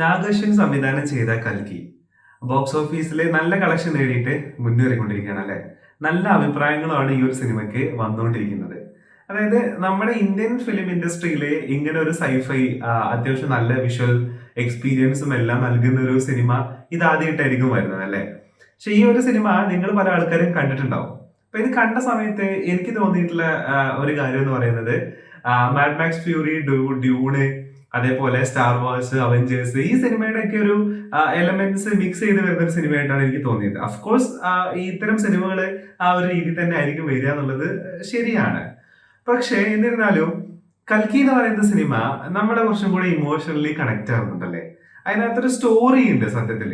നാഗശ്വൻ സംവിധാനം ചെയ്ത കൽക്കി. ബോക്സ് ഓഫീസിൽ നല്ല കളക്ഷൻ നേടിയിട്ട് മുന്നേറിക്കൊണ്ടിരിക്കുകയാണ് അല്ലേ നല്ല അഭിപ്രായങ്ങളാണ് ഈ ഒരു സിനിമയ്ക്ക് വന്നുകൊണ്ടിരിക്കുന്നത്. അതായത് നമ്മുടെ ഇന്ത്യൻ ഫിലിം ഇൻഡസ്ട്രിയിലെ ഇങ്ങനെ ഒരു സൈഫൈ അത്യാവശ്യം നല്ല വിഷ്വൽ എക്സ്പീരിയൻസും എല്ലാം നൽകുന്ന ഒരു സിനിമ ഇതാദ്യമായിട്ടായിരിക്കും വരുന്നത് അല്ലേ പക്ഷെ ഈ ഒരു സിനിമ നിങ്ങൾ പല ആൾക്കാരും കണ്ടിട്ടുണ്ടാവും. അപ്പൊ ഇത് കണ്ട സമയത്ത് എനിക്ക് തോന്നിയിട്ടുള്ള ഒരു കാര്യം എന്ന് പറയുന്നത് മാഡ് മാക്സ് ഫ്യൂറി ഡ്യൂണ് അതേപോലെ സ്റ്റാർ വാർസ് അവഞ്ചേഴ്സ് ഈ സിനിമയുടെ ഒക്കെ ഒരു എലമെന്റ്സ് മിക്സ് ചെയ്ത് വരുന്ന ഒരു സിനിമയായിട്ടാണ് എനിക്ക് തോന്നിയത്. അഫ്കോഴ്സ് ഇത്തരം സിനിമകൾ ആ ഒരു രീതി തന്നെ ആയിരിക്കും വരിക എന്നുള്ളത് ശരിയാണ്. പക്ഷേ എന്നിരുന്നാലും കൽക്കി എന്ന് പറയുന്ന സിനിമ നമ്മളെ കുറച്ചും കൂടി ഇമോഷണലി കണക്ട് ആവുന്നുണ്ടല്ലേ? അതിനകത്തൊരു സ്റ്റോറി ഉണ്ട് സത്യത്തിൽ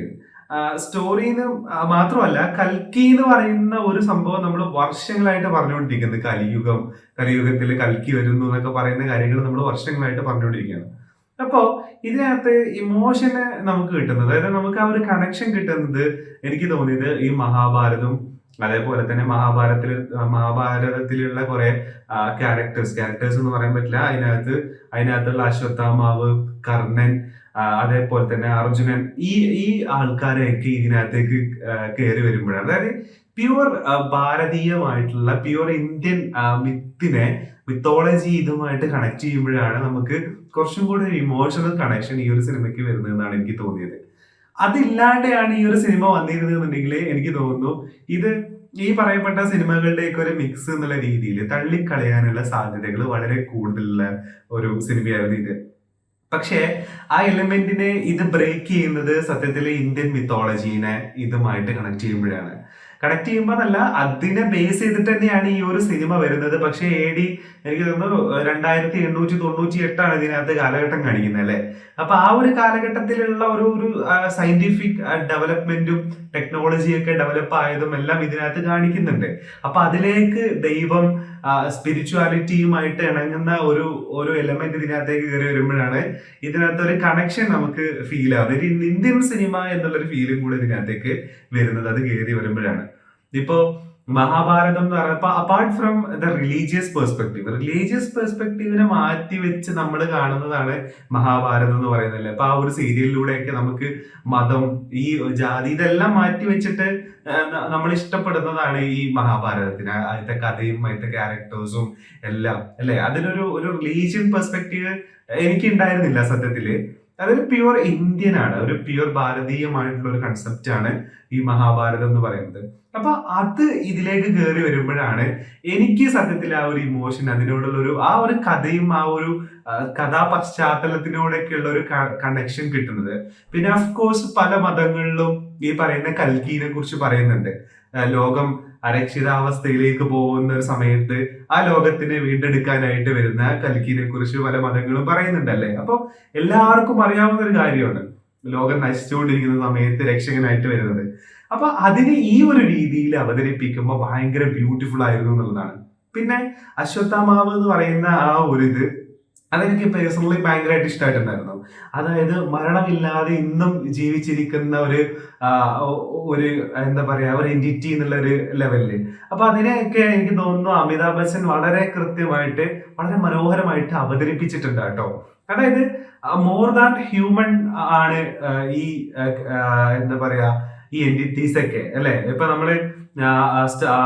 സ്റ്റോറിന്ന് മാത്രമല്ല കൽക്കി എന്ന് പറയുന്ന ഒരു സംഭവം നമ്മൾ വർഷങ്ങളായിട്ട് പറഞ്ഞുകൊണ്ടിരിക്കുന്നത് കലിയുഗം കലിയുഗത്തിൽ കൽക്കി വരുന്നു എന്നൊക്കെ പറയുന്ന കാര്യങ്ങൾ നമ്മൾ വർഷങ്ങളായിട്ട് പറഞ്ഞുകൊണ്ടിരിക്കുകയാണ്. അപ്പോ ഇതിനകത്ത് ഇമോഷന് നമുക്ക് കിട്ടുന്നത് അതായത് നമുക്ക് ആ ഒരു കണക്ഷൻ കിട്ടുന്നത് എനിക്ക് തോന്നിയത് ഈ മഹാഭാരതവും അതേപോലെ തന്നെ മഹാഭാരതത്തിൽ മഹാഭാരതത്തിലുള്ള കുറെ ക്യാരക്ടേഴ്സ് ക്യാരക്ടേഴ്സ് എന്ന് പറയാൻ പറ്റില്ല. അതിനകത്ത് അതിനകത്തുള്ള അശ്വത്ഥാമാവ് കർണൻ അതേപോലെ തന്നെ അർജുനൻ ഈ ഈ ആൾക്കാരെയൊക്കെ ഇതിനകത്തേക്ക് കയറി വരുമ്പോഴാണ്. അതായത് പ്യുവർ ഭാരതീയമായിട്ടുള്ള പ്യുവർ ഇന്ത്യൻ മിത്തിനെ മിത്തോളജി ഇതുമായിട്ട് കണക്ട് ചെയ്യുമ്പോഴാണ് നമുക്ക് കുറച്ചും കൂടി ഒരു ഇമോഷണൽ കണക്ഷൻ ഈ ഒരു സിനിമയ്ക്ക് വരുന്നതെന്നാണ് എനിക്ക് തോന്നിയത്. അതില്ലാതെയാണ് ഈ ഒരു സിനിമ വന്നിരുന്നതെന്നുണ്ടെങ്കിൽ എനിക്ക് തോന്നുന്നു ഇത് ഈ പറയപ്പെട്ട സിനിമകളുടെയൊക്കെ ഒരു മിക്സ് എന്നുള്ള രീതിയിൽ തള്ളിക്കളയാനുള്ള സാധ്യതകൾ വളരെ കൂടുതലുള്ള ഒരു സിനിമയായിരുന്നു ഇത്. പക്ഷേ ആ എലിമെന്റിനെ ഇത് ബ്രേക്ക് ചെയ്യുന്നത് സത്യത്തിൽ ഇന്ത്യൻ മിത്തോളജീനെ ഇതുമായിട്ട് കണക്ട് ചെയ്യുമ്പോഴാണ്. കണക്ട് ചെയ്യുമ്പോൾ എന്നല്ല അതിനെ ബേസ് ചെയ്തിട്ട് തന്നെയാണ് ഈ ഒരു സിനിമ വരുന്നത്. പക്ഷേ എ ഡി എനിക്ക് തോന്നുന്നു രണ്ടായിരത്തി എണ്ണൂറ്റി തൊണ്ണൂറ്റി എട്ടാണ് ഇതിനകത്ത് കാലഘട്ടം കാണിക്കുന്നത് അല്ലെ? അപ്പൊ ആ ഒരു കാലഘട്ടത്തിലുള്ള ഒരു ഒരു സയന്റിഫിക് ഡെവലപ്മെന്റും ടെക്നോളജിയൊക്കെ ഡെവലപ്പ് ആയതും എല്ലാം ഇതിനകത്ത് കാണിക്കുന്നുണ്ട്. അപ്പൊ അതിലേക്ക് ദൈവം സ്പിരിച്വാലിറ്റിയുമായിട്ട് ഇണങ്ങുന്ന ഒരു ഒരു എലമെന്റ് ഇതിനകത്തേക്ക് കയറി വരുമ്പോഴാണ് ഇതിനകത്ത് ഒരു കണക്ഷൻ നമുക്ക് ഫീൽ ആവുന്നത്. ഒരു ഇന്ത്യൻ സിനിമ എന്നുള്ളൊരു ഫീലും കൂടെ ഇതിനകത്തേക്ക് വരുന്നത്. അത് കയറി വരുമ്പോഴാണ്. ഇപ്പോ മഹാഭാരതം എന്ന് പറയുമ്പോൾ apart from the religious perspective religious പെർസ്പെക്റ്റീവിനെ മാറ്റി വെച്ച് നമ്മൾ കാണുന്നതാണ് മഹാഭാരതം എന്ന് പറയുന്നത് അപ്പൊ ആ ഒരു സീരിയലിലൂടെയൊക്കെ നമുക്ക് മതം ഈ ജാതി ഇതെല്ലാം മാറ്റി വെച്ചിട്ട് നമ്മൾ ഇഷ്ടപ്പെടുന്നതാണ് ഈ മഹാഭാരതത്തിന്. അതിന്റെ കഥയും അതിന്റെ ക്യാരക്ടേഴ്സും എല്ലാം അല്ലെ? അതിനൊരു ഒരു റിലീജിയൻ പെർസ്പെക്റ്റീവ് എനിക്ക് ഉണ്ടായിരുന്നില്ല സത്യത്തിൽ. അതൊരു പ്യുവർ ഇന്ത്യൻ ആണ്. ഒരു പ്യുവർ ഭാരതീയമായിട്ടുള്ള ഒരു കൺസെപ്റ്റ് ആണ്. ഈ മഹാഭാരതം എന്ന് പറയുന്നത്. അപ്പൊ അത് ഇതിലേക്ക് കയറി വരുമ്പോഴാണ് എനിക്ക് സത്യത്തിൽ ആ ഒരു ഇമോഷൻ അതിനോടുള്ള ഒരു ആ ഒരു കഥയും ആ ഒരു കഥാ പശ്ചാത്തലത്തിനോടൊക്കെ ഉള്ള ഒരു കണക്ഷൻ കിട്ടുന്നത്. പിന്നെ ഓഫ് കോഴ്സ് പല മതങ്ങളിലും ഈ പറയുന്ന കൽക്കീനെ കുറിച്ച് പറയുന്നുണ്ട്. ലോകം അരക്ഷിതാവസ്ഥയിലേക്ക് പോകുന്ന ഒരു സമയത്ത് ആ ലോകത്തിനെ വീണ്ടെടുക്കാനായിട്ട് വരുന്ന കൽക്കീനെ കുറിച്ച് പല മതങ്ങളും പറയുന്നുണ്ടല്ലേ? അപ്പൊ എല്ലാവർക്കും അറിയാവുന്ന ഒരു കാര്യമാണ്. ലോകം നശിച്ചുകൊണ്ടിരിക്കുന്ന സമയത്ത് രക്ഷകനായിട്ട് വരുന്നത്. അപ്പൊ അതിനെ ഈ ഒരു രീതിയിൽ അവതരിപ്പിക്കുമ്പോൾ ഭയങ്കര ബ്യൂട്ടിഫുൾ ആയിരുന്നു എന്നുള്ളതാണ്. പിന്നെ അശ്വത്ഥാമാവ് എന്ന് പറയുന്ന ആ ഒരു ഇത് അതെനിക്ക് പേഴ്സണലി ഭയങ്കരമായിട്ട് ഇഷ്ടമായിട്ടുണ്ടായിരുന്നു അതായത് മരണമില്ലാതെ ഇന്നും ജീവിച്ചിരിക്കുന്ന ഒരു ഒരു എന്താ പറയാ ഒരു എന്റിറ്റി എന്നുള്ള ഒരു ലെവലിൽ അപ്പൊ അതിനെയൊക്കെ എനിക്ക് തോന്നുന്നു അമിതാഭ് ബച്ചൻ വളരെ കൃത്യമായിട്ട് വളരെ മനോഹരമായിട്ട് അവതരിപ്പിച്ചിട്ടുണ്ട് കേട്ടോ. അതായത് മോർ ദാൻ ഹ്യൂമൻ ആണ് ഈ എന്താ പറയാ ഈ എന്റിറ്റീസ് ഒക്കെ അല്ലെ? ഇപ്പൊ നമ്മൾ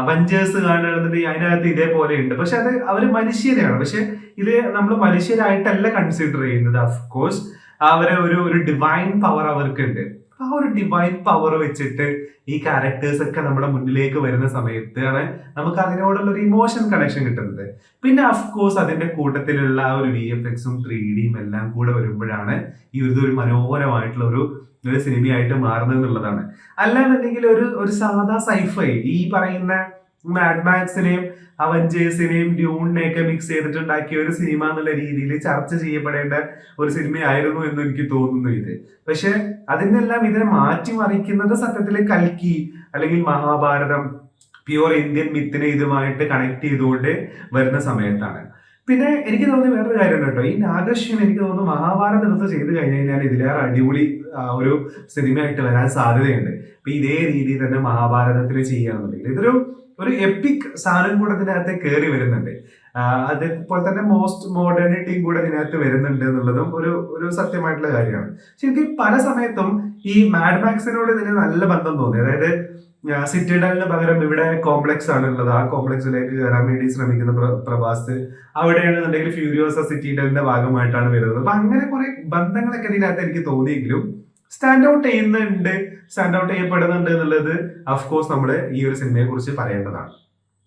അവഞ്ചേഴ്സ് കാണുകയാണെന്നുണ്ടെങ്കിൽ അതിനകത്ത് ഇതേപോലെ ഉണ്ട്. പക്ഷെ അത് അവർ മനുഷ്യരെയാണ്. പക്ഷെ ഇത് നമ്മൾ മനുഷ്യരായിട്ടല്ല കൺസിഡർ ചെയ്യുന്നത് അഫ്കോഴ്സ് അവരെ ഒരു ഒരു ഡിവൈൻ പവർ അവർക്കുണ്ട്. ആ ഒരു ഡിവൈൻ പവർ വെച്ചിട്ട് ഈ ക്യാരക്ടേഴ്സ് ഒക്കെ നമ്മുടെ മുന്നിലേക്ക് വരുന്ന സമയത്താണ് നമുക്ക് അതിനോടുള്ള ഒരു ഇമോഷൻ കണക്ഷൻ കിട്ടുന്നത്. പിന്നെ അഫ്കോഴ്സ് അതിന്റെ കൂട്ടത്തിലുള്ള ആ ഒരു വി എഫ് എക്സും ത്രീ ഡിയും എല്ലാം കൂടെ വരുമ്പോഴാണ് ഈ ഒരു ഒരു മനോഹരമായിട്ടുള്ള ഒരു ഒരു സിനിമയായിട്ട് മാറുന്നത് എന്നുള്ളതാണ്. അല്ലാന്നുണ്ടെങ്കിൽ ഒരു ഒരു സാധാ സൈഫൈ ഈ പറയുന്ന മാഡ് മാക്സിനെയും അവഞ്ചേഴ്സിനെയും ഡ്യൂണിനെയൊക്കെ മിക്സ് ചെയ്തിട്ടുണ്ടാക്കിയ ഒരു സിനിമ എന്നുള്ള രീതിയിൽ ചർച്ച ചെയ്യപ്പെടേണ്ട ഒരു സിനിമയായിരുന്നു എന്ന് എനിക്ക് തോന്നുന്നു ഇത്. പക്ഷെ അതിനെല്ലാം ഇതിനെ മാറ്റിമറിക്കുന്നത് സത്യത്തിൽ കൽക്കി അല്ലെങ്കിൽ മഹാഭാരതം പ്യുവർ ഇന്ത്യൻ മിത്തിനെ ഇതുമായിട്ട് കണക്ട് ചെയ്തുകൊണ്ട് വരുന്ന സമയത്താണ്. പിന്നെ എനിക്ക് തോന്നുന്നു വേറൊരു കാര്യം കേട്ടോ. ഈ നാഗശ്വൻ എനിക്ക് തോന്നുന്നു മഹാഭാരതം എടുത്ത് ചെയ്ത് കഴിഞ്ഞ് കഴിഞ്ഞാൽ ഇതിലേറെ അടിപൊളി ഒരു സിനിമയായിട്ട് വരാൻ സാധ്യതയുണ്ട്. ഇപ്പൊ ഇതേ രീതിയിൽ തന്നെ മഹാഭാരതത്തിൽ ചെയ്യാന്നുണ്ടെങ്കിൽ ഇതൊരു ഒരു എപ്പിക് സാധനം കൂടെ ഇതിനകത്ത് കയറി വരുന്നുണ്ട്. അതേപോലെ തന്നെ മോസ്റ്റ് മോഡേണിറ്റിയും കൂടെ ഇതിനകത്ത് വരുന്നുണ്ട് എന്നുള്ളതും ഒരു ഒരു സത്യമായിട്ടുള്ള കാര്യമാണ്. ശരിക്കും പല സമയത്തും ഈ മാഡ് മാക്സിനോട് ഇതിന് നല്ല ബന്ധം തോന്നി. അതായത് സിറ്റിഡലിന് പകരം ഇവിടെ കോംപ്ലക്സ് ആണ് ഉള്ളത് ആ കോംപ്ലക്സിലേക്ക് കയറാൻ വേണ്ടി ശ്രമിക്കുന്ന പ്ര- പ്രഭാസ് അവിടെയാണെന്നുണ്ടെങ്കിൽ ഫ്യൂരിയോസ സിറ്റിഡലിന്റെ ഭാഗമായിട്ടാണ് വരുന്നത്. അപ്പൊ അങ്ങനെ കുറെ ബന്ധങ്ങളൊക്കെ ഇതിനകത്ത് എനിക്ക് തോന്നിയെങ്കിലും സ്റ്റാൻഡ് ഔട്ട് ചെയ്യുന്നുണ്ട്. സ്റ്റാൻഡ് ഔട്ട് ചെയ്യപ്പെടുന്നുണ്ട് എന്നുള്ളത് അഫ്കോഴ്സ് നമ്മുടെ ഈ ഒരു സിനിമയെ കുറിച്ച് പറയേണ്ടതാണ്.